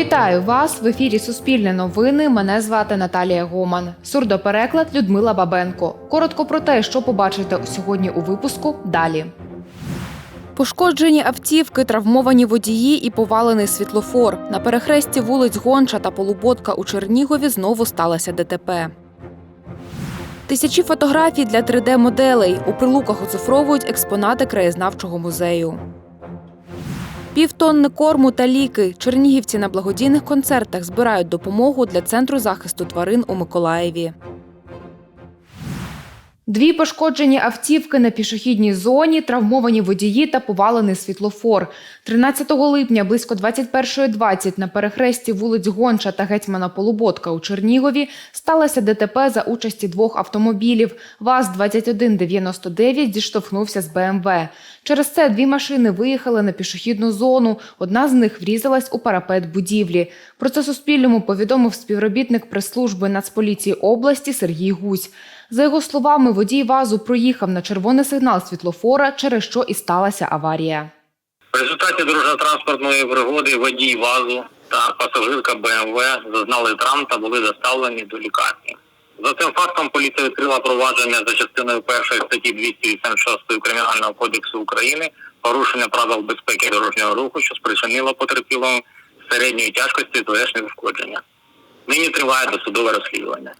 Вітаю вас в ефірі Суспільне новини. Мене звати Наталія Гоман. Сурдопереклад Людмила Бабенко. Коротко про те, що побачите сьогодні у випуску. Далі. Пошкоджені автівки, травмовані водії і повалений світлофор. На перехресті вулиць Гонча та Полуботка у Чернігові знову сталося ДТП. Тисячі фотографій для 3D-моделей. У прилуках оцифровують експонати краєзнавчого музею. Півтонни корму та ліки. Чернігівці на благодійних концертах збирають допомогу для центру захисту тварин у Миколаєві. Дві пошкоджені автівки на пішохідній зоні, травмовані водії та повалений світлофор. 13 липня близько 21.20 на перехресті вулиць Гонча та гетьмана Полуботка у Чернігові сталося ДТП за участі двох автомобілів. ВАЗ-2199 зіштовхнувся з БМВ. Через це дві машини виїхали на пішохідну зону. Одна з них врізалась у парапет будівлі. Про це Суспільному повідомив співробітник прес-служби Нацполіції області Сергій Гусь. За його словами, водій ВАЗу проїхав на червоний сигнал світлофора, через що і сталася аварія. В результаті дорожньо-транспортної пригоди водій ВАЗу та пасажирка БМВ зазнали травм та були доставлені до лікарні. За цим фактом поліція відкрила провадження за частиною першої статті 286 Кримінального кодексу України порушення правил безпеки дорожнього руху, що спричинило потерпілому середньої тяжкості тілесні ушкодження. Нині триває досудове розслідування.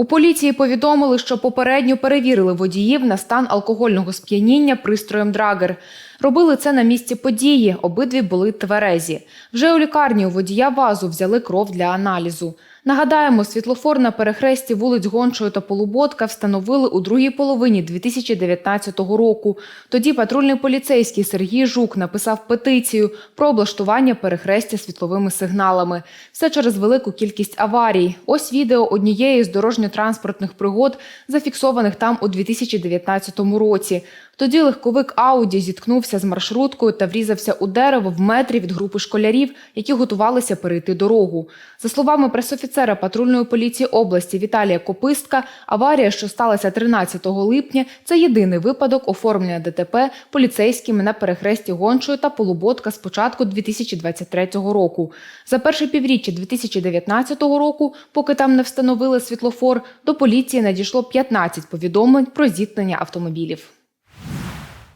У поліції повідомили, що попередньо перевірили водіїв на стан алкогольного сп'яніння пристроєм Драгер. Робили це на місці події. Обидві були тверезі. Вже у лікарні у водія вазу взяли кров для аналізу. Нагадаємо, світлофор на перехресті вулиць Гончої та Полуботка встановили у другій половині 2019 року. Тоді патрульний поліцейський Сергій Жук написав петицію про облаштування перехрестя світловими сигналами. Все через велику кількість аварій. Ось відео однієї з дорожньо-транспортних пригод, зафіксованих там у 2019 році. Тоді легковик Ауді зіткнувся з маршруткою та врізався у дерево в метрі від групи школярів, які готувалися перейти дорогу. За словами пресофіцера патрульної поліції області Віталія Копистка, аварія, що сталася 13 липня, це єдиний випадок оформлення ДТП поліцейськими на перехресті Гончої та Полуботка з початку 2023 року. За перше півріччя 2019 року, поки там не встановили світлофор, до поліції надійшло 15 повідомлень про зіткнення автомобілів.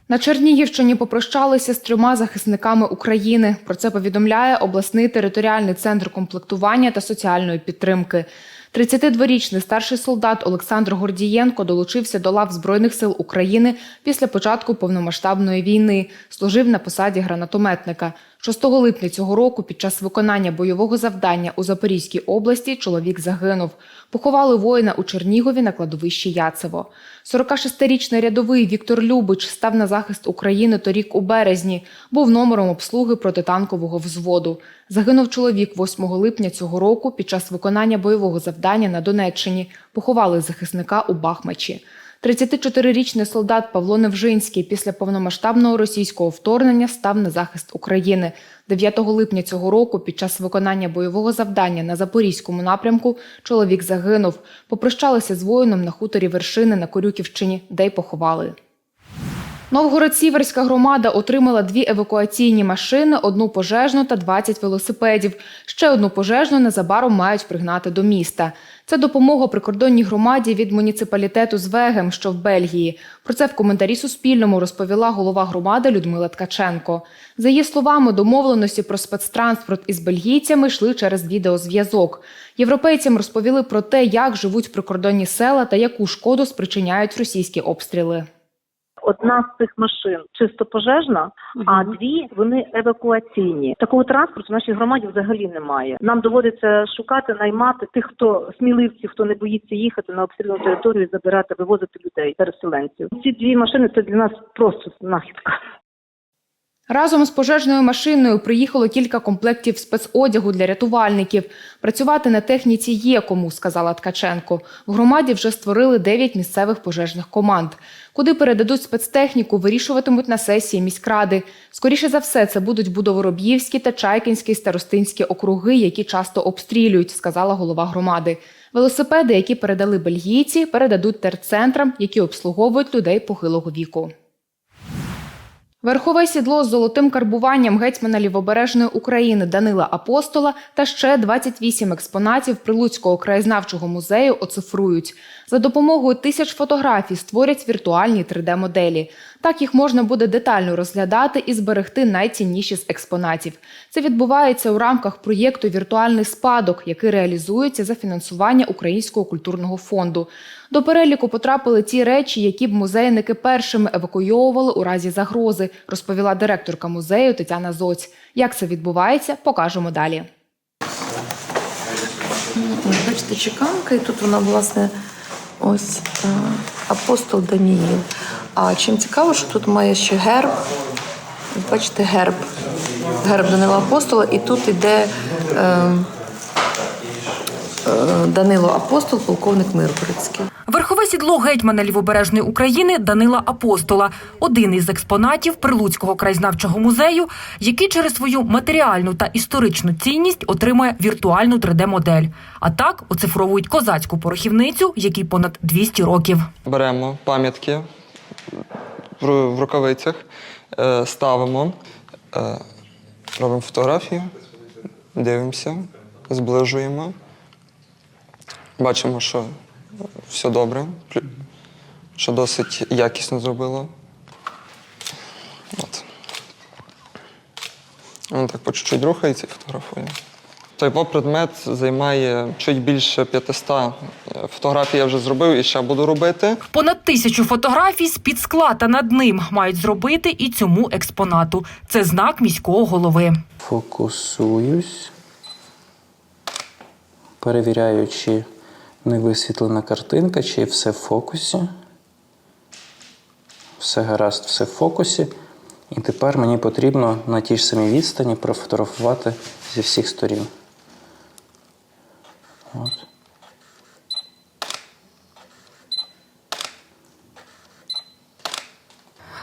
На Чернігівщині попрощалися з трьома захисниками України. Про це повідомляє обласний територіальний центр комплектування та соціальної підтримки. 32-річний старший солдат Олександр Гордієнко долучився до лав Збройних сил України після початку повномасштабної війни. Служив на посаді гранатометника. 6 липня цього року під час виконання бойового завдання у Запорізькій області чоловік загинув. Поховали воїна у Чернігові на кладовищі Яцево. 46-річний рядовий Віктор Любич став на захист України торік у березні. Був номером обслуги протитанкового взводу. Загинув чоловік 8 липня цього року під час виконання бойового завдання на Донеччині. Поховали захисника у Бахмачі. 34-річний солдат Павло Невжинський після повномасштабного російського вторгнення став на захист України. 9 липня цього року під час виконання бойового завдання на Запорізькому напрямку чоловік загинув. Попрощалися з воїном на хуторі вершини на Корюківщині, де й поховали. Новгород-Сіверська громада отримала дві евакуаційні машини, одну пожежну та 20 велосипедів. Ще одну пожежну незабаром мають пригнати до міста. Це допомога прикордонній громаді від муніципалітету Звегем, що в Бельгії. Про це в коментарі Суспільному розповіла голова громади Людмила Ткаченко. За її словами, домовленості про спецтранспорт із бельгійцями йшли через відеозв'язок. Європейцям розповіли про те, як живуть прикордонні села та яку шкоду спричиняють російські обстріли. Одна з цих машин чисто пожежна, а дві вони евакуаційні. Такого транспорту в нашій громаді взагалі немає. Нам доводиться шукати, наймати тих, хто сміливці, хто не боїться їхати на обстріляну територію, забирати, вивозити людей, переселенців. Ці дві машини це для нас просто знахідка. Разом з пожежною машиною приїхало кілька комплектів спецодягу для рятувальників. Працювати на техніці є кому, сказала Ткаченко. В громаді вже створили 9 місцевих пожежних команд. Куди передадуть спецтехніку, вирішуватимуть на сесії міськради. Скоріше за все, це будуть Будовороб'ївські та Чайкінські старостинські округи, які часто обстрілюють, сказала голова громади. Велосипеди, які передали бельгійці, передадуть терцентрам, які обслуговують людей похилого віку. Верхове сідло з золотим карбуванням гетьмана Лівобережної України Данила Апостола та ще 28 експонатів Прилуцького краєзнавчого музею оцифрують. За допомогою тисяч фотографій створять віртуальні 3D-моделі. Так їх можна буде детально розглядати і зберегти найцінніші з експонатів. Це відбувається у рамках проєкту Віртуальний спадок, який реалізується за фінансування Українського культурного фонду. До переліку потрапили ті речі, які б музейники першими евакуйовували у разі загрози, розповіла директорка музею Тетяна Зоць. Як це відбувається, покажемо далі. Бачите, чеканка, і тут вона, власне, ось е, апостол Даніїл. А чим цікаво, що тут має ще герб. Бачите, герб. Герб Данила Апостола, і тут іде е, е, Данило Апостол, полковник Миргородський. Верхове сідло гетьмана Лівобережної України Данила Апостола один із експонатів Прилуцького краєзнавчого музею, який через свою матеріальну та історичну цінність отримує віртуальну 3D-модель. А так оцифровують козацьку порохівницю, якій понад 200 років. Беремо пам'ятки в рукавицях, е, ставимо, е, робимо фотографію, дивимося, зближуємо. Бачимо, що все добре, що досить якісно зробило. От. Він так по чуть-чуть рухається і фотографує. Той предмет займає чуть більше 500 фотографій я вже зробив і ще буду робити. Понад тисячу фотографій з під скла та над ним мають зробити і цьому експонату. Це знак міського голови. Фокусуюсь, перевіряю, чи не висвітлена картинка, чи все в фокусі. Все гаразд, все в фокусі. І тепер мені потрібно на тій ж самій відстані профотографувати зі всіх сторін. От.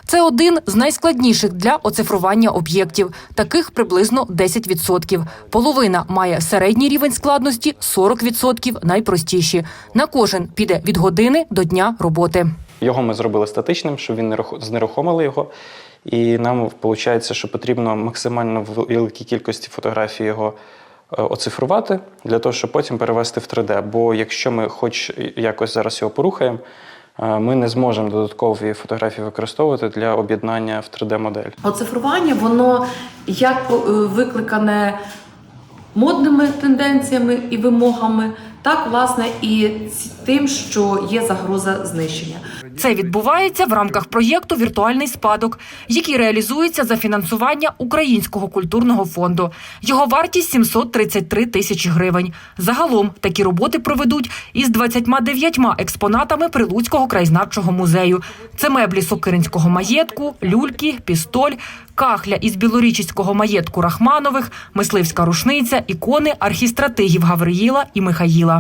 Це один з найскладніших для оцифрування об'єктів. Таких приблизно 10%. Половина має середній рівень складності, 40% найпростіші. На кожен піде від години до дня роботи. Його ми зробили статичним, щоб він не рухо- знерухомили його. І нам виходить, що потрібно максимально великій кількості фотографій його оцифрувати для того, щоб потім перевести в 3D. Бо якщо ми хоч якось зараз його порухаємо, е, ми не зможемо додаткові фотографії використовувати для об'єднання в 3D-модель. Оцифрування воно як е, викликане модними тенденціями і вимогами, так власне і тим, що є загроза знищення. Це відбувається в рамках проєкту Віртуальний спадок, який реалізується за фінансування Українського культурного фонду. Його вартість 733 тисячі гривень. Загалом такі роботи проведуть із 29 експонатами Прилуцького краєзнавчого музею. Це меблі Сокиринського маєтку, люльки, пістоль, кахля із білорічського маєтку Рахманових, мисливська рушниця, ікони архістратигів Гавриїла і Михаїла.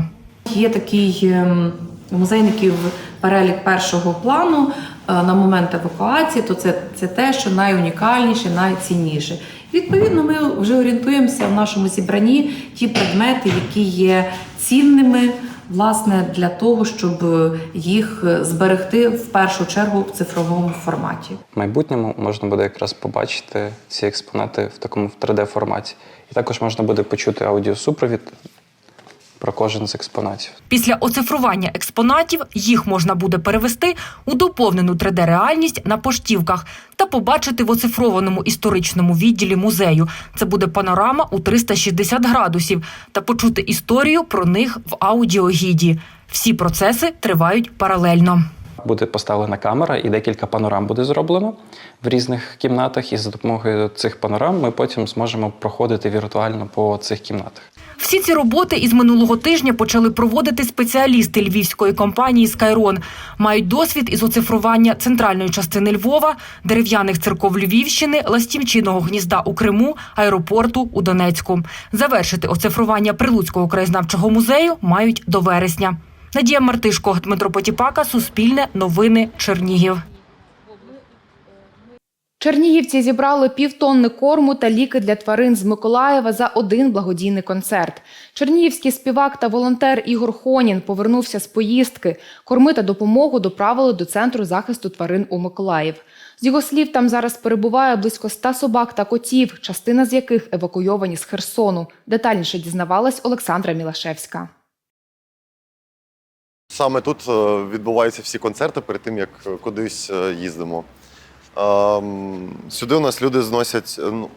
Є такий ем, у музейників перелік першого плану е, на момент евакуації, то це, це те, що найунікальніше, найцінніше. Відповідно, ми вже орієнтуємося в нашому зібранні ті предмети, які є цінними. Власне, для того, щоб їх е, зберегти в першу чергу в цифровому форматі. В майбутньому можна буде якраз побачити ці експонати в такому 3D-форматі. І також можна буде почути аудіосупровід про кожен з експонатів. Після оцифрування експонатів їх можна буде перевести у доповнену 3D-реальність на поштівках та побачити в оцифрованому історичному відділі музею. Це буде панорама у 360 градусів та почути історію про них в аудіогіді. Всі процеси тривають паралельно. Буде поставлена камера і декілька панорам буде зроблено в різних кімнатах. І за допомогою цих панорам ми потім зможемо проходити віртуально по цих кімнатах. Всі ці роботи із минулого тижня почали проводити спеціалісти львівської компанії Скайрон. Мають досвід із оцифрування центральної частини Львова, дерев'яних церков Львівщини, ластівчиного гнізда у Криму, аеропорту у Донецьку. Завершити оцифрування Прилуцького краєзнавчого музею мають до вересня. Надія Мартишко, Дмитро Потіпака, Суспільне, Новини, Чернігів. Чернігівці зібрали півтонни корму та ліки для тварин з Миколаєва за один благодійний концерт. Чернігівський співак та волонтер Ігор Хонін повернувся з поїздки. Корми та допомогу доправили до центру захисту тварин у Миколаїв. З його слів, там зараз перебуває близько ста собак та котів, частина з яких евакуйовані з Херсону. Детальніше дізнавалась Олександра Мілашевська. Саме тут е, відбуваються всі концерти перед тим, як е, кудись е, їздимо. Ем, Сюди у нас люди зносять. е, Ну,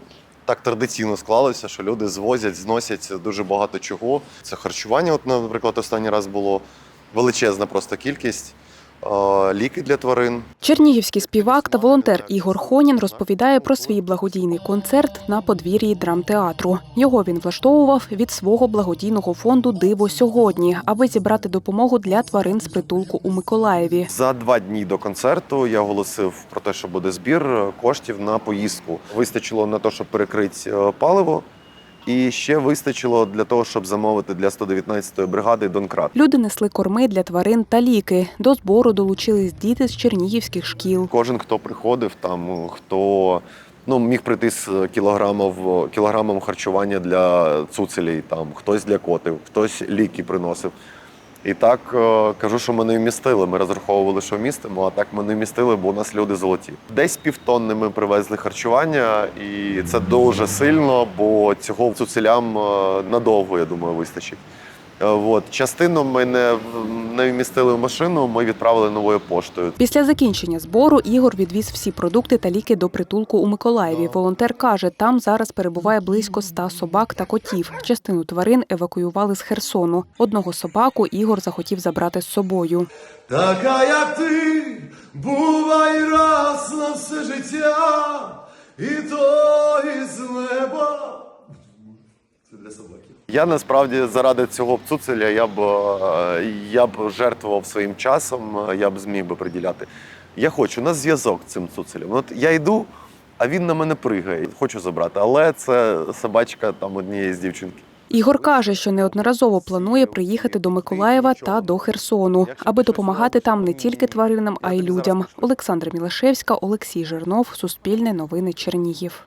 так традиційно склалося, що люди звозять, зносять дуже багато чого. Це харчування, от, наприклад, останній раз було величезна просто кількість. Е, Ліки для тварин, Чернігівський співак та волонтер Ігор Хонін розповідає про свій благодійний концерт на подвір'ї драмтеатру. Його він влаштовував від свого благодійного фонду Диво сьогодні, аби зібрати допомогу для тварин з притулку у Миколаєві. За два дні до концерту я оголосив про те, що буде збір коштів на поїздку. Вистачило на те, щоб перекрити е, паливо, і ще вистачило для того, щоб замовити для 119-ї бригади Донкрат. Люди несли корми для тварин та ліки. До збору долучились діти з чернігівських шкіл. Кожен, хто приходив, там хто ну міг прийти з кілограмів, кілограмом харчування для цуцелей, там хтось для котів, хтось ліки приносив. І так е, кажу, що ми не вмістили. Ми розраховували, що вмістимо, а так ми не вмістили, бо у нас люди золоті. Десь півтонни ми привезли харчування, і це дуже сильно, бо цього цуцелям е, надовго, я думаю, вистачить. Е, От. Частину ми не, не вмістили в машину, ми відправили новою поштою. Після закінчення збору Ігор відвіз всі продукти та ліки до притулку у Миколаєві. Волонтер каже, там зараз перебуває близько ста собак та котів. Частину тварин евакуювали з Херсону. Одного собаку Ігор захотів забрати з собою. Така, як ти, бувай раз на все життя, і то із неба. Це для собаки. Я насправді заради цього цуцеля я б е, я б жертвував своїм часом, е, я б зміг би приділяти. Я хочу на зв'язок з цим цуцелем. От я йду, а він на мене пригає. Хочу забрати, але це собачка там однієї з дівчинки. Ігор каже, що неодноразово планує приїхати до Миколаєва та до Херсону, аби допомагати там не тільки тваринам, а й людям. Олександра Мілашевська, Олексій Жирнов, Суспільне новини Чернігів.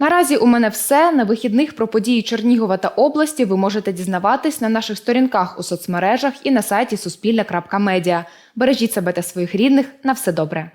Наразі у мене все. На вихідних про події Чернігова та області ви можете дізнаватись на наших сторінках у соцмережах і на сайті Суспільне.Медіа. Бережіть себе та своїх рідних. На все добре.